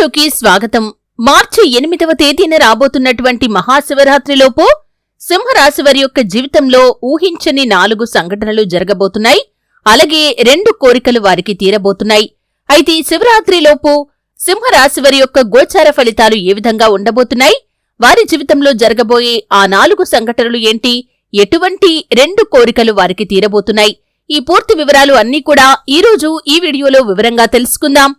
వీడియోలోకి స్వాగతం. మార్చి ఎనిమిదవ తేదీన రాబోతున్నటువంటి మహాశివరాత్రిలోపు సింహరాశి వారి యొక్క జీవితంలో ఊహించని నాలుగు సంఘటనలు జరగబోతున్నాయి. అలాగే రెండు కోరికలు వారికి తీరబోతున్నాయి. అయితే శివరాత్రిలోపు సింహరాశి వారి యొక్క గోచార ఫలితాలు ఏ విధంగా ఉండబోతున్నాయి? వారి జీవితంలో జరగబోయే ఆ నాలుగు సంఘటనలు ఏంటి? ఎటువంటి రెండు కోరికలు వారికి తీరబోతున్నాయి? ఈ పూర్తి వివరాలు అన్నీ కూడా ఈ రోజు ఈ వీడియోలో వివరంగా తెలుసుకుందాం.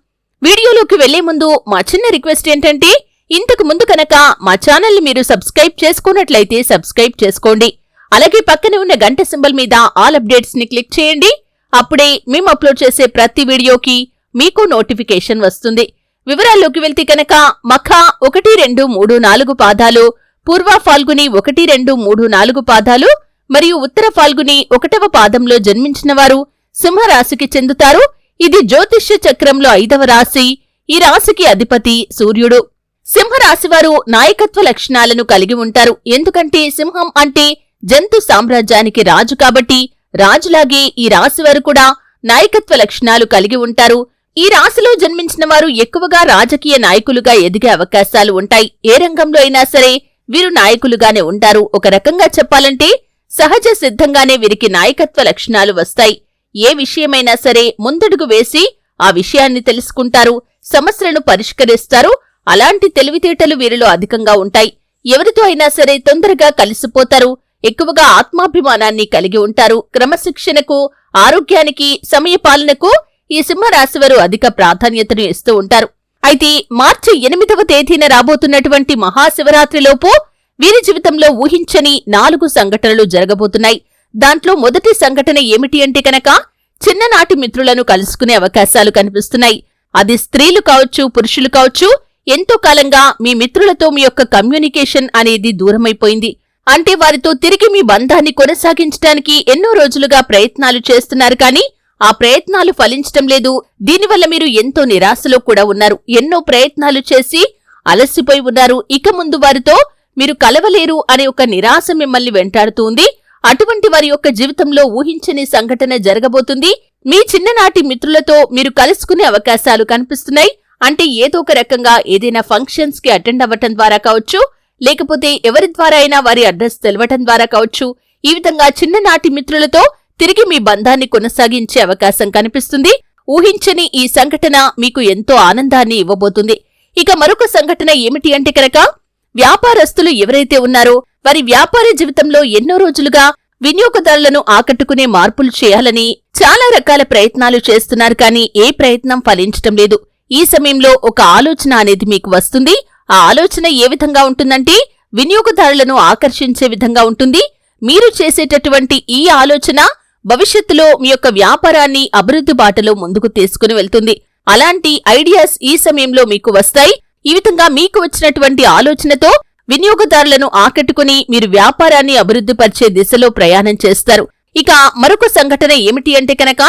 వీడియోలోకి వెళ్ళే ముందు మా చిన్న రిక్వెస్ట్ ఏంటంటే ఇంతకు ముందు కనుక మా ఛానల్ని మీరు సబ్స్క్రైబ్ చేసుకున్నట్లయితే సబ్స్క్రైబ్ చేసుకోండి. అలాగే పక్కనే ఉన్న గంట సింబల్ మీద ఆల్ అప్డేట్స్ని క్లిక్ చేయండి. అప్పుడే మేము అప్లోడ్ చేసే ప్రతి వీడియోకి మీకు నోటిఫికేషన్ వస్తుంది. వివరాల్లోకి వెళ్తే కనుక మఖ ఒకటి రెండు మూడు నాలుగు పాదాలు పూర్వ ఫాల్గుని ఒకటి రెండు మూడు నాలుగు పాదాలు మరియు ఉత్తర ఫాల్గుని ఒకటవ పాదంలో జన్మించిన వారు సింహరాశికి చెందుతారు. ఇది జ్యోతిష్య చక్రంలో ఐదవ రాశి. ఈ రాశికి అధిపతి సూర్యుడు. సింహరాశివారు నాయకత్వ లక్షణాలను కలిగి ఉంటారు. ఎందుకంటే సింహం అంటే జంతు సామ్రాజ్యానికి రాజు కాబట్టి రాజులాగే ఈ రాశివారు కూడా నాయకత్వ లక్షణాలు కలిగి ఉంటారు. ఈ రాశిలో జన్మించిన వారు ఎక్కువగా రాజకీయ నాయకులుగా ఎదిగే అవకాశాలు ఉంటాయి. ఏ రంగంలో అయినా సరే వీరు నాయకులుగానే ఉంటారు. ఒక రకంగా చెప్పాలంటే సహజ సిద్ధంగానే వీరికి నాయకత్వ లక్షణాలు వస్తాయి. ఏ విషయమైనా సరే ముందడుగు వేసి ఆ విషయాన్ని తెలుసుకుంటారు సమస్యలను పరిష్కరిస్తారు. అలాంటి తెలివితేటలు వీరిలో అధికంగా ఉంటాయి. ఎవరితో అయినా సరే తొందరగా కలిసిపోతారు ఎక్కువగా ఆత్మాభిమానాన్ని కలిగి ఉంటారు. క్రమశిక్షణకు ఆరోగ్యానికి సమయపాలనకు ఈ సింహరాశివారు అధిక ప్రాధాన్యతను ఇస్తూ ఉంటారు. అయితే మార్చి ఎనిమిదవ తేదీన రాబోతున్నటువంటి మహాశివరాత్రిలోపు వీరి జీవితంలో ఊహించని నాలుగు సంఘటనలు జరగబోతున్నాయి. దాంట్లో మొదటి సంఘటన ఏమిటి అంటే కనుక చిన్ననాటి మిత్రులను కలుసుకునే అవకాశాలు కనిపిస్తున్నాయి. అది స్త్రీలు కావచ్చు పురుషులు కావచ్చు ఎంతో కాలంగా మీ మిత్రులతో మీ యొక్క కమ్యూనికేషన్ అనేది దూరమైపోయింది. అంటే వారితో తిరిగి మీ బంధాన్ని కొనసాగించడానికి ఎన్నో రోజులుగా ప్రయత్నాలు చేస్తున్నారు కానీ ఆ ప్రయత్నాలు ఫలించటం లేదు. దీనివల్ల మీరు ఎంతో నిరాశలో కూడా ఉన్నారు. ఎన్నో ప్రయత్నాలు చేసి అలసిపోయి ఉన్నారు. ఇక ముందు వారితో మీరు కలవలేరు అనే ఒక నిరాశ మిమ్మల్ని వెంటాడుతూ అటువంటి వారి యొక్క జీవితంలో ఊహించని సంఘటన జరగబోతుంది. మీ చిన్ననాటి మిత్రులతో మీరు కలుసుకునే అవకాశాలు కనిపిస్తున్నాయి. అంటే ఏదో ఒక రకంగా ఏదైనా ఫంక్షన్స్కి అటెండ్ అవ్వటం ద్వారా కావచ్చు లేకపోతే ఎవరి ద్వారా అయినా వారి అడ్రస్ తెలవటం ద్వారా కావచ్చు ఈ విధంగా చిన్ననాటి మిత్రులతో తిరిగి మీ బంధాన్ని కొనసాగించే అవకాశం కనిపిస్తుంది. ఊహించని ఈ సంఘటన మీకు ఎంతో ఆనందాన్ని ఇవ్వబోతుంది. ఇక మరొక సంఘటన ఏమిటి అంటే కనుక వ్యాపారస్తులు ఎవరైతే ఉన్నారో వారి వ్యాపార జీవితంలో ఎన్నో రోజులుగా వినియోగదారులను ఆకట్టుకునే మార్పులు చేయాలని చాలా రకాల ప్రయత్నాలు చేస్తున్నారు కానీ ఏ ప్రయత్నం ఫలించటం లేదు. ఈ సమయంలో ఒక ఆలోచన అనేది మీకు వస్తుంది. ఆ ఆలోచన ఏ విధంగా ఉంటుందంటే వినియోగదారులను ఆకర్షించే విధంగా ఉంటుంది. మీరు చేసేటటువంటి ఈ ఆలోచన భవిష్యత్తులో మీ యొక్క వ్యాపారాన్ని అభివృద్ధి బాటలో ముందుకు తీసుకుని వెళ్తుంది. అలాంటి ఐడియాస్ ఈ సమయంలో మీకు వస్తాయి. ఈ విధంగా మీకు వచ్చినటువంటి ఆలోచనతో వినియోగదారులను ఆకట్టుకుని మీరు వ్యాపారాన్ని అభివృద్ధిపరిచే దిశలో ప్రయాణం చేస్తారు. ఇక మరొక సంఘటన ఏమిటి అంటే కనుక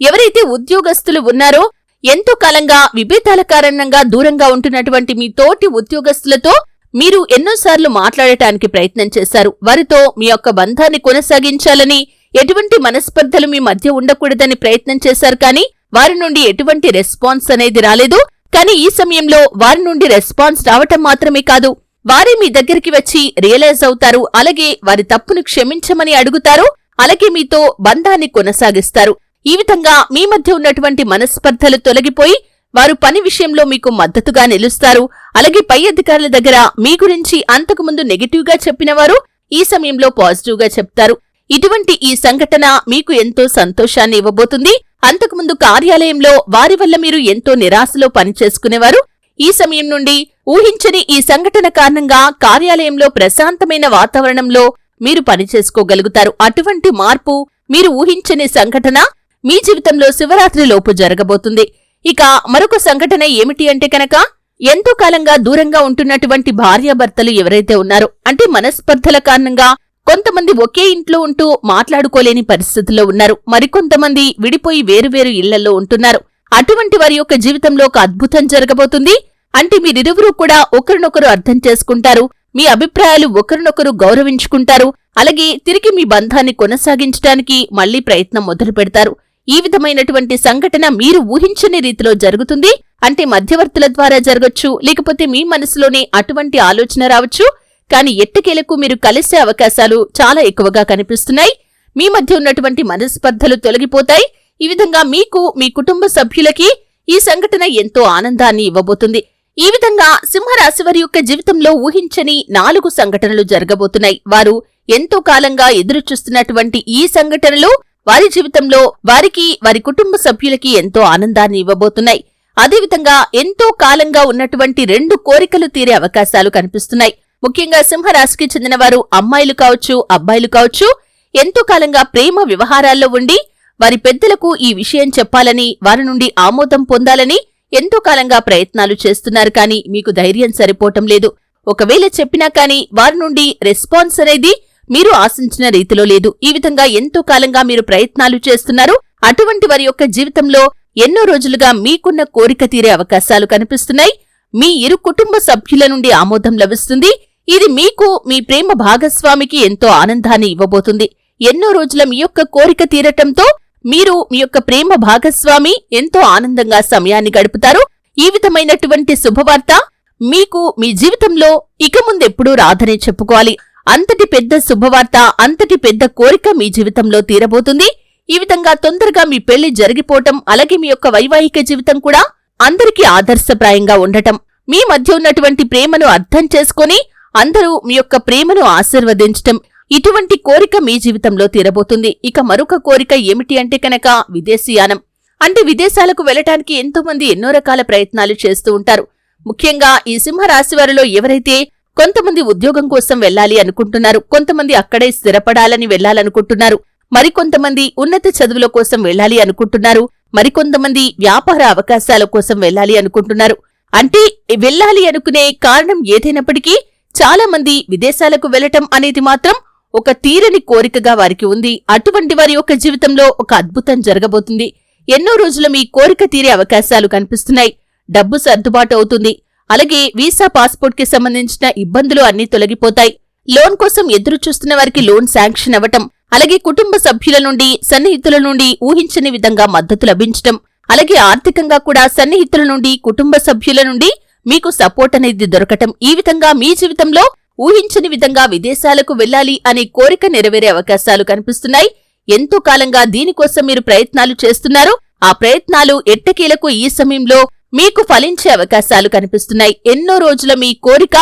ఎవరైతే ఉద్యోగస్తులు ఉన్నారో ఎంతో కాలంగా విభేదాల కారణంగా దూరంగా ఉంటున్నటువంటి మీ తోటి ఉద్యోగస్తులతో మీరు ఎన్నోసార్లు మాట్లాడటానికి ప్రయత్నం చేశారు. వారితో మీ యొక్క బంధాన్ని కొనసాగించాలని ఎటువంటి మనస్పర్ధలు మీ మధ్య ఉండకూడదని ప్రయత్నం చేశారు కానీ వారి నుండి ఎటువంటి రెస్పాన్స్ అనేది రాలేదు. కానీ ఈ సమయంలో వారి నుండి రెస్పాన్స్ రావటం మాత్రమే కాదు వారే మీ దగ్గరికి వచ్చి రియలైజ్ అవుతారు అలాగే వారి తప్పును క్షమించమని అడుగుతారు అలాగే మీతో బంధాన్ని కొనసాగిస్తారు. ఈ విధంగా మీ మధ్య ఉన్నటువంటి మనస్పర్ధలు తొలగిపోయి వారు పని విషయంలో మీకు మద్దతుగా నిలుస్తారు. అలాగే పై అధికారుల దగ్గర మీ గురించి అంతకుముందు నెగటివ్గా చెప్పినవారు ఈ సమయంలో పాజిటివ్గా చెప్తారు. ఇటువంటి ఈ సంఘటన మీకు ఎంతో సంతోషాన్ని ఇవ్వబోతుంది. అంతకుముందు కార్యాలయంలో వారి వల్ల మీరు ఎంతో నిరాశలో పనిచేసుకునేవారు? ఈ సమయం నుండి ఊహించని ఈ సంఘటన కారణంగా కార్యాలయంలో ప్రశాంతమైన వాతావరణంలో మీరు పనిచేసుకోగలుగుతారు. అటువంటి మార్పు మీరు ఊహించని సంఘటన మీ జీవితంలో శివరాత్రి లోపు జరగబోతుంది. ఇక మరొక సంఘటన ఏమిటి అంటే కనుక ఎంతో కాలంగా దూరంగా ఉంటున్నటువంటి భార్యాభర్తలు ఎవరైతే ఉన్నారో అంటే మనస్పర్ధల కారణంగా కొంతమంది ఒకే ఇంట్లో ఉంటూ మాట్లాడుకోలేని పరిస్థితుల్లో ఉన్నారు. మరికొంతమంది విడిపోయి వేరువేరు ఇళ్ళలో ఉంటున్నారు. అటువంటి వారి యొక్క జీవితంలో ఒక అద్భుతం జరగబోతుంది. అంటే మీరిరువురు కూడా ఒకరినొకరు అర్థం చేసుకుంటారు. మీ అభిప్రాయాలు ఒకరినొకరు గౌరవించుకుంటారు. అలాగే తిరిగి మీ బంధాన్ని కొనసాగించడానికి మళ్ళీ ప్రయత్నం మొదలు పెడతారు. ఈ విధమైనటువంటి సంఘటన మీరు ఊహించని రీతిలో జరుగుతుంది. అంటే మధ్యవర్తుల ద్వారా జరగచ్చు. లేకపోతే మీ మనసులోనే అటువంటి ఆలోచన రావచ్చు. కానీ ఎట్టకేలకు మీరు కలిసే అవకాశాలు చాలా ఎక్కువగా కనిపిస్తున్నాయి. మీ మధ్య ఉన్నటువంటి మనస్పర్ధలు తొలగిపోతాయి. ఈ విధంగా మీకు మీ కుటుంబ సభ్యులకి ఈ సంఘటన ఎంతో ఆనందాన్ని ఇవ్వబోతుంది. ఈ విధంగా సింహరాశి వారి యొక్క జీవితంలో ఊహించని నాలుగు సంఘటనలు జరగబోతున్నాయి. వారు ఎంతో కాలంగా ఎదురు చూస్తున్నటువంటి ఈ సంఘటనలు వారి జీవితంలో వారికి వారి కుటుంబ సభ్యులకి ఎంతో ఆనందాన్ని ఇవ్వబోతున్నాయి. అదేవిధంగా ఎంతో కాలంగా ఉన్నటువంటి రెండు కోరికలు తీరే అవకాశాలు కనిపిస్తున్నాయి. ముఖ్యంగా సింహరాశికి చెందిన వారు అమ్మాయిలు కావచ్చు అబ్బాయిలు కావచ్చు ఎంతో కాలంగా ప్రేమ వ్యవహారాల్లో ఉండి వారి పెద్దలకు ఈ విషయం చెప్పాలని వారి నుండి ఆమోదం పొందాలని ఎంతో కాలంగా ప్రయత్నాలు చేస్తున్నారు కానీ మీకు ధైర్యం సరిపోవటం లేదు. ఒకవేళ చెప్పినా కానీ వారి నుండి రెస్పాన్స్ అనేది మీరు ఆశించిన రీతిలో లేదు. ఈ విధంగా ఎంతో కాలంగా మీరు ప్రయత్నాలు చేస్తున్నారు. అటువంటి వారి యొక్క జీవితంలో ఎన్నో రోజులుగా మీకున్న కోరిక తీరే అవకాశాలు కనిపిస్తున్నాయి. మీ ఇరు కుటుంబ సభ్యుల నుండి ఆమోదం లభిస్తుంది. ఇది మీకు మీ ప్రేమ భాగస్వామికి ఎంతో ఆనందాన్ని ఇవ్వబోతుంది. ఎన్నో రోజుల మీ యొక్క కోరిక తీరటంతో మీరు మీ యొక్క ప్రేమ భాగస్వామి ఎంతో ఆనందంగా సమయాన్ని గడుపుతారు. ఈ విధమైనటువంటి శుభవార్త మీకు మీ జీవితంలో ఇక ముందెప్పుడూ రాదనే చెప్పుకోవాలి. అంతటి పెద్ద శుభవార్త అంతటి పెద్ద కోరిక మీ జీవితంలో తీరబోతుంది. ఈ విధంగా తొందరగా మీ పెళ్ళి జరిగిపోవటం అలాగే మీ యొక్క వైవాహిక జీవితం కూడా అందరికీ ఆదర్శప్రాయంగా ఉండటం. మీ మధ్య ఉన్నటువంటి ప్రేమను అర్థం చేసుకొని అందరూ మీ యొక్క ప్రేమను ఆశీర్వదించటం ఇటువంటి కోరిక మీ జీవితంలో తీరబోతుంది. ఇక మరొక కోరిక ఏమిటి అంటే కనుక విదేశీయానం అంటే విదేశాలకు వెళ్ళటానికి ఎంతో మంది ఎన్నో రకాల ప్రయత్నాలు చేస్తూ ఉంటారు. ముఖ్యంగా ఈ సింహరాశి వారిలో ఎవరైతే కొంతమంది ఉద్యోగం కోసం వెళ్ళాలి అనుకుంటున్నారు కొంతమంది అక్కడే స్థిరపడాలని వెళ్ళాలనుకుంటున్నారు మరికొంతమంది ఉన్నత చదువుల కోసం వెళ్ళాలి అనుకుంటున్నారు మరికొంతమంది వ్యాపార అవకాశాల కోసం వెళ్ళాలి అనుకుంటున్నారు. అంటే వెళ్ళాలి అనుకునే కారణం ఏదైనప్పటికీ చాలా మంది విదేశాలకు వెళ్ళటం అనేది మాత్రం ఒక తీరని కోరికగా వారికి ఉంది. అటువంటి వారి యొక్క జీవితంలో ఒక అద్భుతం జరగబోతుంది. ఎన్నో రోజుల మీ కోరిక తీరే అవకాశాలు కనిపిస్తున్నాయి. డబ్బు సర్దుబాటు అవుతుంది. అలాగే వీసా పాస్పోర్ట్కి సంబంధించిన ఇబ్బందులు అన్నీ తొలగిపోతాయి. లోన్ కోసం ఎదురు చూస్తున్న వారికి లోన్ శాంక్షన్ అవ్వటం అలాగే కుటుంబ సభ్యుల నుండి సన్నిహితుల నుండి ఊహించని విధంగా మద్దతు లభించటం అలాగే ఆర్థికంగా కూడా సన్నిహితుల నుండి కుటుంబ సభ్యుల నుండి మీకు సపోర్ట్ అనేది దొరకటం ఈ విధంగా మీ జీవితంలో ఊహించని విధంగా విదేశాలకు వెళ్ళాలి అనే కోరిక నెరవేరే అవకాశాలు కనిపిస్తున్నాయి. ఎంతో కాలంగా దీనికోసం మీరు ప్రయత్నాలు చేస్తున్నారు. ఆ ప్రయత్నాలు ఎట్టకేలకు ఈ సమయంలో మీకు ఫలించే అవకాశాలు కనిపిస్తున్నాయి. ఎన్నో రోజుల మీ కోరిక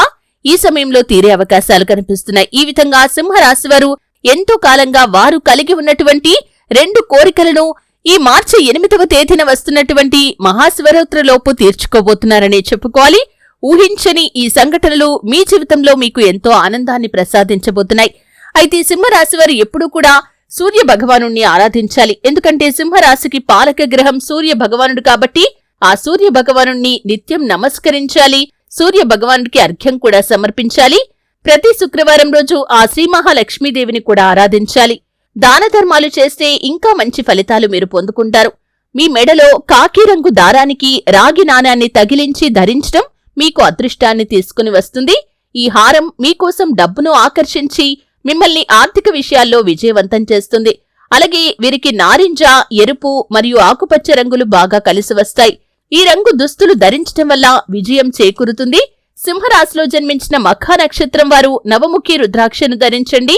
ఈ సమయంలో తీరే అవకాశాలు కనిపిస్తున్నాయి. ఈ విధంగా సింహరాశివారు ఎంతో కాలంగా వారు కలిగి ఉన్నటువంటి రెండు కోరికలను ఈ మార్చి ఎనిమిదవ తేదీన వస్తున్నటువంటి మహాశివరాత్రిలోపు తీర్చుకోబోతున్నారని చెప్పుకోవాలి. ఊహించని ఈ సంఘటనలు మీ జీవితంలో మీకు ఎంతో ఆనందాన్ని ప్రసాదించబోతున్నాయి. అయితే సింహరాశి వారు ఎప్పుడూ కూడా సూర్య భగవాను ఆరాధించాలి. ఎందుకంటే సింహరాశికి పాలక గ్రహం సూర్య భగవానుడు కాబట్టి ఆ సూర్య భగవాను నిత్యం నమస్కరించాలి. సూర్య భగవానుడికి అర్ఘ్యం కూడా సమర్పించాలి. ప్రతి శుక్రవారం రోజు ఆ శ్రీ మహాలక్ష్మీదేవిని కూడా ఆరాధించాలి. దాన ధర్మాలు చేస్తే ఇంకా మంచి ఫలితాలు మీరు పొందుకుంటారు. మీ మెడలో కాకి రంగు దారానికి రాగి నాణాన్ని తగిలించి ధరించడం మీకు అదృష్టాన్ని తీసుకుని వస్తుంది. ఈ హారం మీకోసం డబ్బును ఆకర్షించి మిమ్మల్ని ఆర్థిక విషయాల్లో విజయవంతం చేస్తుంది. అలాగే వీరికి నారింజ ఎరుపు మరియు ఆకుపచ్చ రంగులు బాగా కలిసి వస్తాయి. ఈ రంగు దుస్తులు ధరించటం వల్ల విజయం చేకూరుతుంది. సింహరాశిలో జన్మించిన మఖా నక్షత్రం వారు నవముఖి రుద్రాక్షను ధరించండి.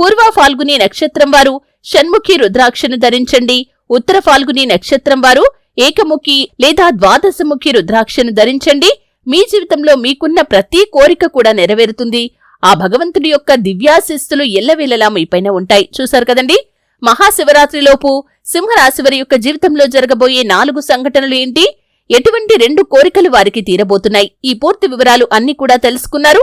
పూర్వ ఫాల్గుని నక్షత్రం వారు షణ్ముఖి రుద్రాక్షను ధరించండి. ఉత్తర ఫాల్గుని నక్షత్రం వారు ఏకముఖి లేదా ద్వాదశముఖి రుద్రాక్షను ధరించండి. మీ జీవితంలో మీకున్న ప్రతి కోరిక కూడా నెరవేరుతుంది. ఆ భగవంతుడి యొక్క దివ్యాశిస్తులు ఎల్లవేళలా మీపైన ఉంటాయి. చూశారు కదండి? మహాశివరాత్రిలోపు సింహరాశివారి యొక్క జీవితంలో జరగబోయే నాలుగు సంఘటనలు ఏంటి? ఎటువంటి రెండు కోరికలు వారికి తీరబోతున్నాయి? ఈ పూర్తి వివరాలు అన్ని కూడా తెలుసుకున్నారు.